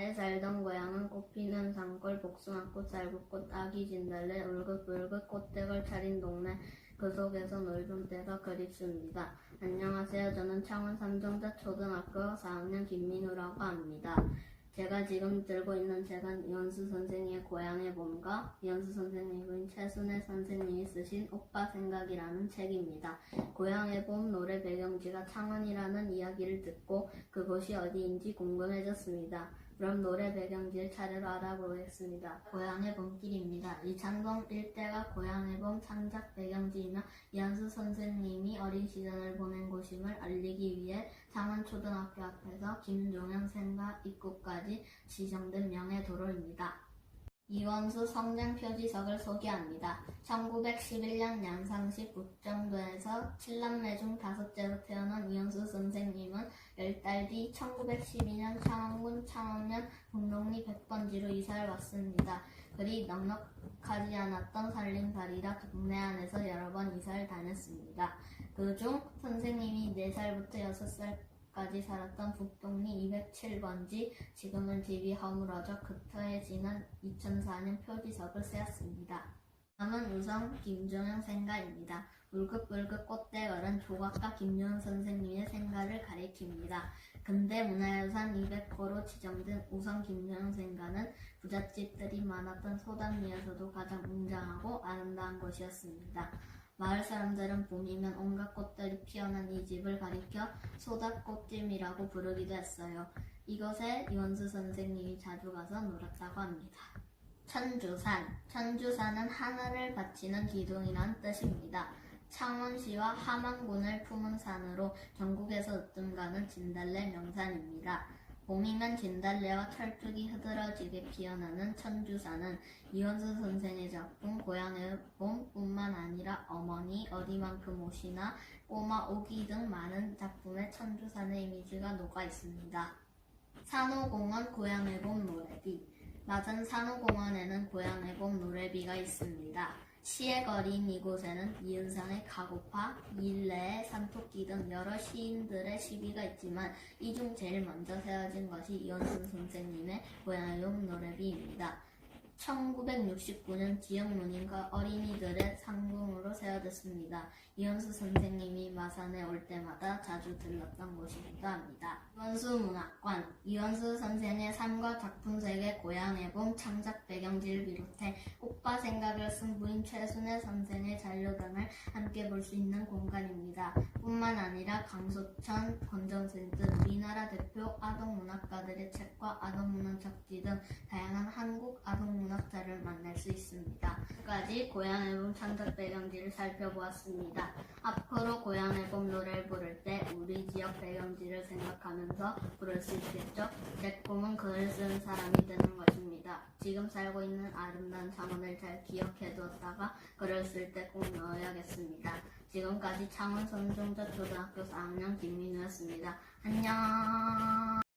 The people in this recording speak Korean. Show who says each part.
Speaker 1: 에 살던 고향은 꽃피는 산골 복숭아꽃 쌀국꽃 아기 진달래 울긋불긋 꽃대걸 차린 동네 그 속에서 놀던 때가 그립습니다. 안녕하세요. 저는 창원 삼정자 초등학교 4학년 김민우라고 합니다. 제가 지금 들고 있는 책은 이현수 선생님의 고향의 봄과 이현수 선생님은 최순애 선생님이 쓰신 오빠 생각이라는 책입니다. 고향의 봄 노래 배경지가 창원이라는 이야기를 듣고 그곳이 어디인지 궁금해졌습니다. 그럼 노래 배경지를 차례로 알아보겠습니다. 고향의 봄길입니다. 이창동 일대가 고향의 봄 창작 배경지이며 이한수 선생님이 어린 시절을 보낸 곳임을 알리기 위해 창원초등학교 앞에서 김종현 생가 입구까지 지정된 명예도로입니다. 이원수 성장 표지석을 소개합니다. 1911년 양상시 북정도에서 7남매 중 다섯째로 태어난 이현수 선생님은 10달 뒤 1912년 창원군 창원면 북롱리 백번지로 이사를 왔습니다. 그리 넉넉하지 않았던 살림살이라 동네 안에서 여러 번 이사를 다녔습니다. 그중 선생님이 4살부터 6살까지 살았던 북동리 207번지 지금은 집이 허물어져 급터해지는 2004년 표지석을 세웠습니다. 다음은 우선 김종영 생가입니다. 울긋불긋 꽃대걸은 조각가 김종영 선생님의 생가를 가리킵니다. 근대 문화유산 200호로 지정된 우선 김종영 생가는 부잣집들이 많았던 소담리에서도 가장 웅장하고 아름다운 곳이었습니다. 마을 사람들은 봄이면 온갖 꽃들이 피어난 이 집을 가리켜 소다꽃찜이라고 부르기도 했어요. 이곳에 이원수 선생님이 자주 가서 놀았다고 합니다. 천주산. 천주산은 하늘을 바치는 기둥이란 뜻입니다. 창원시와 함안군을 품은 산으로 전국에서 으뜸 가는 진달래 명산입니다. 봄이면 진달래와 철쭉이 흐드러지게 피어나는 천주산은 이원수 선생의 작품 고향의 봄뿐만 아니라 어머니, 어디만큼 옷이나 꼬마 오기 등 많은 작품에 천주산의 이미지가 녹아 있습니다. 산호공원 고향의 봄 노래비 낮은 산호공원에는 고향의 봄 노래비가 있습니다. 시의 거리인 이곳에는 이은상의 가고파, 일레의 산토끼 등 여러 시인들의 시비가 있지만 이 중 제일 먼저 세워진 것이 이현수 선생님의 봄 노래비입니다. 1969년 지역 문인과 어린이들의 상봉으로 세워졌습니다. 이현수 선생님이 마산에 올 때마다 자주 들렀던 곳이기도 합니다. 이원수 문학관 이원수 선생의 삶과 작품 세계 고향의 봄 창작 배경지를 비롯해 오빠 생각을 쓴 부인 최순애 선생의 잔료 등을 함께 볼 수 있는 공간입니다. 뿐만 아니라 강소천, 권정생 등 우리나라 대표 아동문학가들의 책과 아동문학 잡지 등 다양한 한국 아동문학자를 만날 수 있습니다. 지금까지 고향의 봄 창작 배경지를 살펴보았습니다. 앞으로 고향의 봄 노래를 부를 때 우리 지역 배경지를 생각하면서 부를 수 있겠죠? 제 꿈은 글을 쓰는 사람이 되는 것입니다. 지금 살고 있는 아름다운 창원을 잘 기억해 두었다가 글을 쓸 때 꼭 넣어야겠습니다. 지금까지 창원 선종자 초등학교 4학년 김민우였습니다. 안녕.